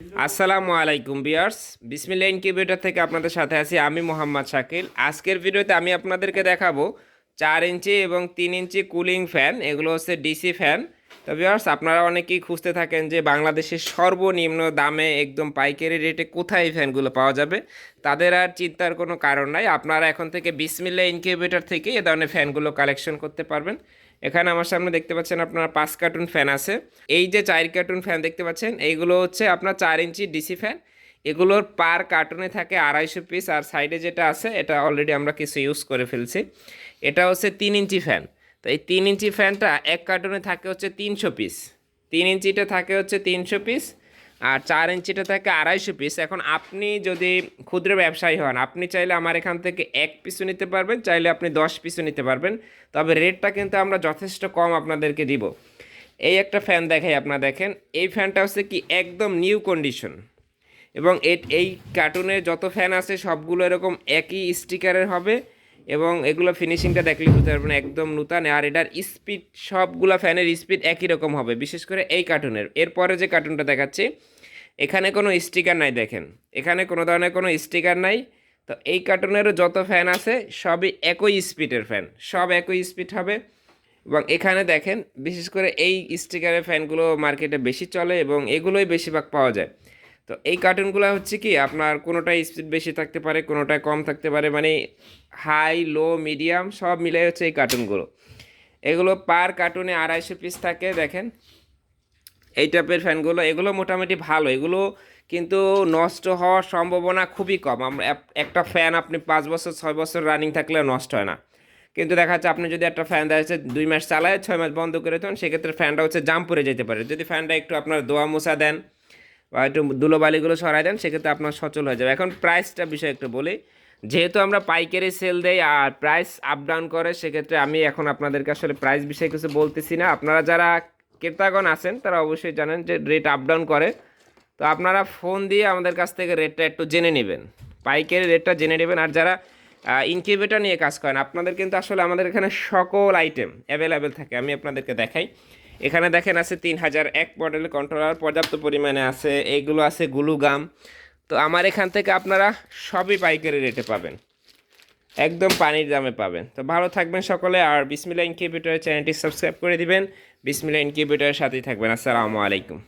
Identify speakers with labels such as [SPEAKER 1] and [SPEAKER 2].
[SPEAKER 1] আসসালামু আলাইকুম বিয়ার্স বিসমিল্লা ইনকিউবেটর থেকে আপনাদের সাথে আছি আমি মোহাম্মদ শাকিল। আজকের ভিডিওতে আমি আপনাদেরকে দেখাবো চার ইঞ্চি এবং তিন ইঞ্চি কুলিং ফ্যান, এগুলো হচ্ছে ডিসি ফ্যান। তো বিয়ার্স আপনারা অনেকেই খুঁজতে থাকেন যে বাংলাদেশের সর্বনিম্ন দামে একদম পাইকারি রেটে কোথায় এই ফ্যানগুলো পাওয়া যাবে। তাদের আর চিন্তার কোনো কারণ নাই, আপনারা এখন থেকে বিসমিল্লা ইনকিউবেটর থেকে এ ধরনের ফ্যানগুলো কালেকশন করতে পারবেন। এখানে আমার সামনে দেখতে পাচ্ছেন আপনার পাঁচ কার্টুন ফ্যান আছে। এই যে চার কার্টুন ফ্যান দেখতে পাচ্ছেন, এইগুলো হচ্ছে আপনার চার ইঞ্চি ডিসি ফ্যান। এগুলোর পার কার্টুনে থাকে আড়াইশো পিস, আর সাইডে যেটা আছে, এটা অলরেডি আমরা কিছু ইউজ করে ফেলছি। এটা হচ্ছে তিন ইঞ্চি ফ্যান। তো এই তিন ইঞ্চি ফ্যানটা এক কার্টুনে থাকে হচ্ছে তিনশো পিস। তিন ইঞ্চিটা থাকে হচ্ছে তিনশো পিস। আর চার ইঞ্চিটা থাকে আড়াইশো পিস এখন আপনি যদি ক্ষুদ্র ব্যবসায়ী হন, আপনি চাইলে আমার এখান থেকে এক পিসও নিতে পারবেন, চাইলে আপনি দশ পিসও নিতে পারবেন। তবে রেটটা কিন্তু আমরা যথেষ্ট কম আপনাদেরকে দিব। এই একটা ফ্যান দেখাই আপনারা দেখেন। এই ফ্যানটা হচ্ছে কি একদম নিউ কন্ডিশন এবং এই কার্টুনে যত ফ্যান আছে, সবগুলো এরকম একই স্টিকারের হবে। এবং এগুলো ফিনিশিংটা দেখলে বুঝতে পারবেন একদম নূতন, আর এটার স্পিড সবগুলো ফ্যানের স্পিড একই রকম হবে, বিশেষ করে এই কার্টুনের এরপরে যে কার্টুনটা দেখাচ্ছি, এখানে কোনো স্টিকার নাই, দেখেন। এখানে কোনো ধরনের কোনো স্টিকার নাই। তো এই কার্টুনেরও যত ফ্যান আছে, সবই একই স্পিডের ফ্যান সব একই স্পিড হবে। এবং এখানে দেখেন, বিশেষ করে এই স্টিকারের ফ্যানগুলো মার্কেটে বেশি চলে এবং এগুলোই বেশিরভাগ পাওয়া যায়। তো এই কার্টুনগুলো হচ্ছে কি, আপনার কোনোটায় স্পিড বেশি থাকতে পারে কোনোটায় কম থাকতে পারে মানে হাই লো মিডিয়াম সব মিলে হচ্ছে এই কার্টুনগুলো এগুলো পার কার্টুনে আড়াইশো পিস থাকে, দেখেন। এই টাইপের ফ্যানগুলো এগুলো মোটামুটি ভালো। এগুলো কিন্তু নষ্ট হওয়ার সম্ভাবনা খুবই কম। একটা ফ্যান আপনি পাঁচ বছর, ছয় বছর রানিং থাকলে নষ্ট হয় না। কিন্তু দেখা যাচ্ছে আপনি যদি একটা ফ্যান দেখা যাচ্ছে দুই মাস চালায়, ছয় মাস বন্ধ করে দেন, সেক্ষেত্রে ফ্যানটা হচ্ছে জাম পরে যেতে পারে। যদি ফ্যানটা একটু আপনার দোয়া মোছা দেন একটু ধুলোবালিগুলো সরাই দেন, সেক্ষেত্রে আপনার সচল হয়ে যাবে। এখন প্রাইসটা বিষয় একটু বলি। যেহেতু আমরা পাইকারি সেল দেই আর প্রাইস আপ ডাউন করে, সেক্ষেত্রে আমি এখন আপনাদেরকে আসলে প্রাইস বিষয়ে কিছু বলতেছি না। আপনারা যারা ক্রেতাগণ আছেন, তারা অবশ্যই জানেন যে রেট আপ ডাউন করে। তো আপনারা ফোন দিয়ে আমাদের কাছ থেকে রেটটা একটু জেনে নেবেন। পাইকারি রেটটা জেনে নেবেন। আর যারা ইনকিউবেটর নিয়ে কাজ করেন, আপনাদের কিন্তু আসলে আমাদের এখানে সকল আইটেম অ্যাভেলেবেল থাকে। আমি আপনাদেরকে দেখাই। এখানে দেখেন আছে তিন হাজার এক মডেলের কন্ট্রোলার পর্যাপ্ত পরিমাণে আছে, এগুলো আছে গুলুগাম। তো আমার এখান থেকে আপনারা সবই পাইকারি রেটে পাবেন। একদম পানির দামে পাবেন। তো ভালো থাকবেন সকলে, আর বিসমিল্লা ইনকিউবেটরের চ্যানেলটি সাবস্ক্রাইব করে দিবেন। বিসমিল্লা ইনকিউবিটারের সাথেই থাকবেন। আসসালামু আলাইকুম।